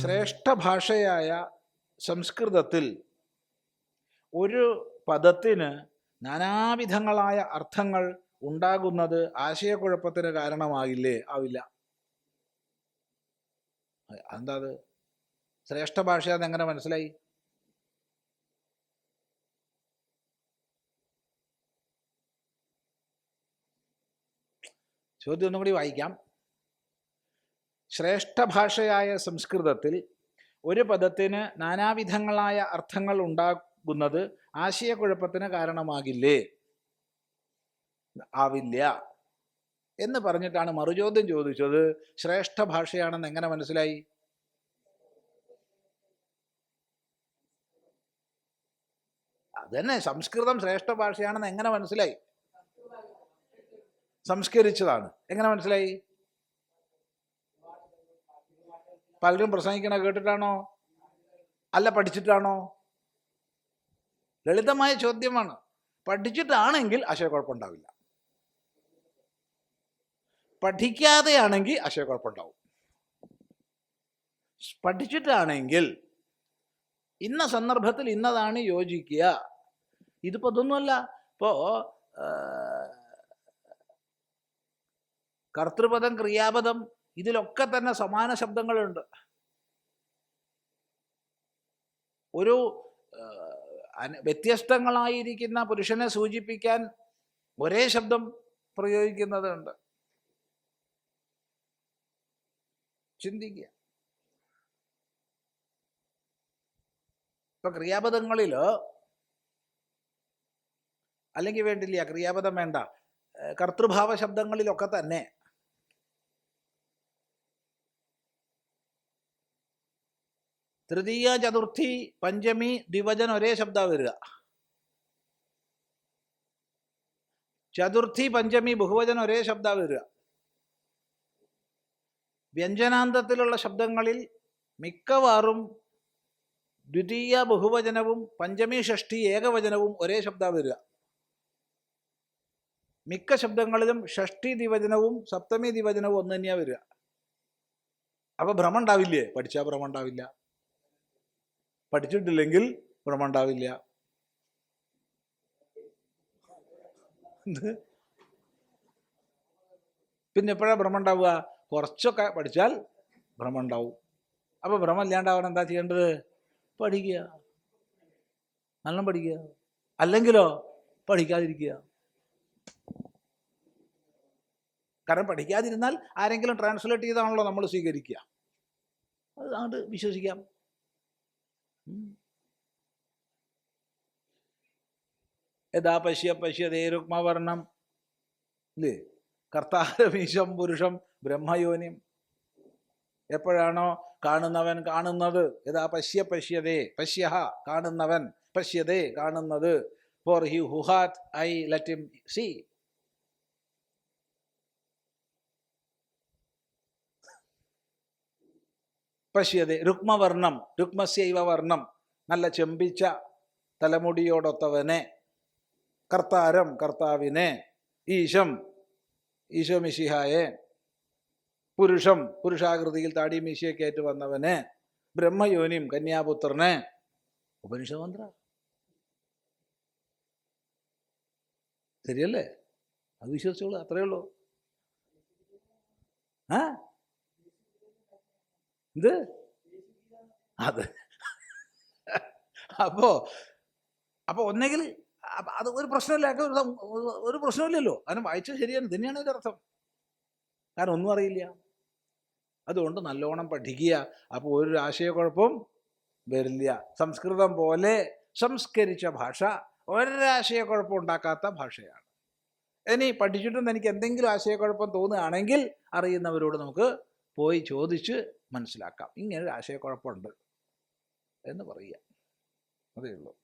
ശ്രേഷ്ഠ ഭാഷയായ സംസ്കൃതത്തിൽ ഒരു പദത്തിന് നാനാവിധങ്ങളായ അർത്ഥങ്ങൾ ഉണ്ടാകുന്നത് ആശയക്കുഴപ്പത്തിന് കാരണമാകില്ലേ ആവില്ല. എന്താ അത്? ശ്രേഷ്ഠ ഭാഷ അതെങ്ങനെ മനസ്സിലായി? ചോദ്യം ഒന്നും കൂടി വായിക്കാം. ശ്രേഷ്ഠ ഭാഷയായ സംസ്കൃതത്തിൽ ഒരു പദത്തിന് നാനാവിധങ്ങളായ അർത്ഥങ്ങൾ ഉണ്ടാകുന്നത് ആശയക്കുഴപ്പത്തിന് കാരണമാകില്ലേ? ആവില്ല. എന്ന് പറഞ്ഞിട്ടാണ് മറുചോദ്യം ചോദിച്ചത്. ശ്രേഷ്ഠ ഭാഷയാണെന്ന് എങ്ങനെ മനസ്സിലായി? അതന്നെ സംസ്കൃതം ശ്രേഷ്ഠ ഭാഷയാണെന്ന് എങ്ങനെ മനസ്സിലായി? സംസ്കരിച്ചതാണ്. എങ്ങനെ മനസ്സിലായി? പലരും പ്രസംഗിക്കണ കേട്ടിട്ടാണോ? അല്ല പഠിച്ചിട്ടാണോ? ലളിതമായ ചോദ്യമാണ്. പഠിച്ചിട്ടാണെങ്കിൽ ആശയക്കുഴപ്പമുണ്ടാവില്ല പഠിക്കാതെയാണെങ്കിൽ ആശയക്കുഴപ്പമുണ്ടാവും പഠിച്ചിട്ടാണെങ്കിൽ ഇന്ന സന്ദർഭത്തിൽ ഇന്നതാണ് യോജിക്കുക. ഇതിപ്പോ അതൊന്നുമല്ല ഇപ്പോ ആ, കർത്തൃപദം ക്രിയാപദം ഇതിലൊക്കെ തന്നെ സമാന ശബ്ദങ്ങളുണ്ട്. ഒരു വ്യത്യസ്തങ്ങളായിരിക്കുന്ന പുരുഷനെ സൂചിപ്പിക്കാൻ ഒരേ ശബ്ദം പ്രയോഗിക്കുന്നതുണ്ട്. ചിന്തിക്കുക. ഇപ്പൊ ക്രിയാപദങ്ങളിൽ അല്ലെങ്കിൽ വേണ്ടില്ല ക്രിയാപദം വേണ്ട കർത്തൃഭാവ ശബ്ദങ്ങളിലൊക്കെ തന്നെ തൃതീയ ചതുർത്ഥി പഞ്ചമി ദ്വിവചൻ ഒരേ ശബ്ദ വരിക. ചതുർത്ഥി പഞ്ചമി ബഹുവചൻ ഒരേ ശബ്ദ വരിക. വ്യഞ്ജനാന്തത്തിലുള്ള ശബ്ദങ്ങളിൽ മിക്കവാറും ദ്വിതീയ ബഹുവചനവും പഞ്ചമി ഷഷ്ടി ഏകവചനവും ഒരേ ശബ്ദ വരിക. മിക്ക ശബ്ദങ്ങളിലും ഷഷ്ടി ദ്വിവചനവും സപ്തമി ദ്വിവചനവും ഒന്ന് തന്നെയാ വരിക. അപ്പൊ ഭ്രമം ഉണ്ടാവില്ലേ? പഠിച്ചാൽ ഭ്രമം ഉണ്ടാവില്ല. പഠിച്ചിട്ടില്ലെങ്കിൽ ഗുണമുണ്ടാവില്ല? പിന്നെ എപ്പോഴാ ഭ്രമം ഉണ്ടാവുക കുറച്ചൊക്കെ പഠിച്ചാൽ ഭ്രമം ഉണ്ടാവും അപ്പൊ ഭ്രമം ഇല്ലാണ്ടാവാൻ എന്താ ചെയ്യേണ്ടത്? പഠിക്കുക. നല്ല പഠിക്കുക. അല്ലെങ്കിലോ പഠിക്കാതിരിക്കുക. കാരണം പഠിക്കാതിരുന്നാൽ ആരെങ്കിലും ട്രാൻസ്ലേറ്റ് ചെയ്താണല്ലോ നമ്മൾ സ്വീകരിക്കുക. അത് അങ്ങോട്ട് വിശ്വസിക്കാം. യഥാ പശ്യ പശ്യതേ രുക്മവർണം ഇല്ലേ കർത്താരമീശം പുരുഷം ബ്രഹ്മയോനിം. എപ്പോഴാണോ കാണുന്നവൻ കാണുന്നത്? യഥാ പശ്യ പശ്യതേ പശ്യ കാണുന്നവൻ. പശ്യതേ കാണുന്നത്. For he who that I let him see പശ്യതേ രുക്മവർണം രുക്മസ്യൈവ നല്ല ചെമ്പിച്ച തലമുടിയോടൊത്തവനെ. കർത്താരം കർത്താവിനെ. ഈശം ഈശോമിശിഹായെ പുരുഷം പുരുഷാകൃതിയിൽ താടി മീശയൊക്കെ വന്നവനെ. ബ്രഹ്മയോനിയും കന്യാപുത്രനെ. ഉപനിഷമന്ത്ര. ശരിയല്ലേ? അത് വിശ്വസിച്ചോളൂ അത്രയേ ഉള്ളൂ. ആ? ഇത് അത്. അപ്പോ അപ്പൊ ഒന്നെങ്കിൽ അത് ഒരു പ്രശ്നമില്ല. ഒരു പ്രശ്നമില്ലല്ലോ. അതിന് വായിച്ചത് ശരിയാണ്. തന്നെയാണ് ഇതിന്റെ അർത്ഥം. കാരണം ഒന്നും അറിയില്ല. അതുകൊണ്ട് നല്ലോണം പഠിക്കുക. അപ്പോൾ ഒരു ആശയക്കുഴപ്പം വരില്ല. സംസ്കൃതം പോലെ സംസ്കരിച്ച ഭാഷ ഒരാശയക്കുഴപ്പം ഉണ്ടാക്കാത്ത ഭാഷയാണ്. ഇനി പഠിച്ചിട്ടും എനിക്ക് എന്തെങ്കിലും ആശയക്കുഴപ്പം തോന്നുകയാണെങ്കിൽ അറിയുന്നവരോട് നമുക്ക് പോയി ചോദിച്ച് മനസ്സിലാക്കാം. ഇങ്ങനെ ഒരു ആശയക്കുഴപ്പമുണ്ട് എന്ന് പറയുക. അതേ ഉള്ളൂ.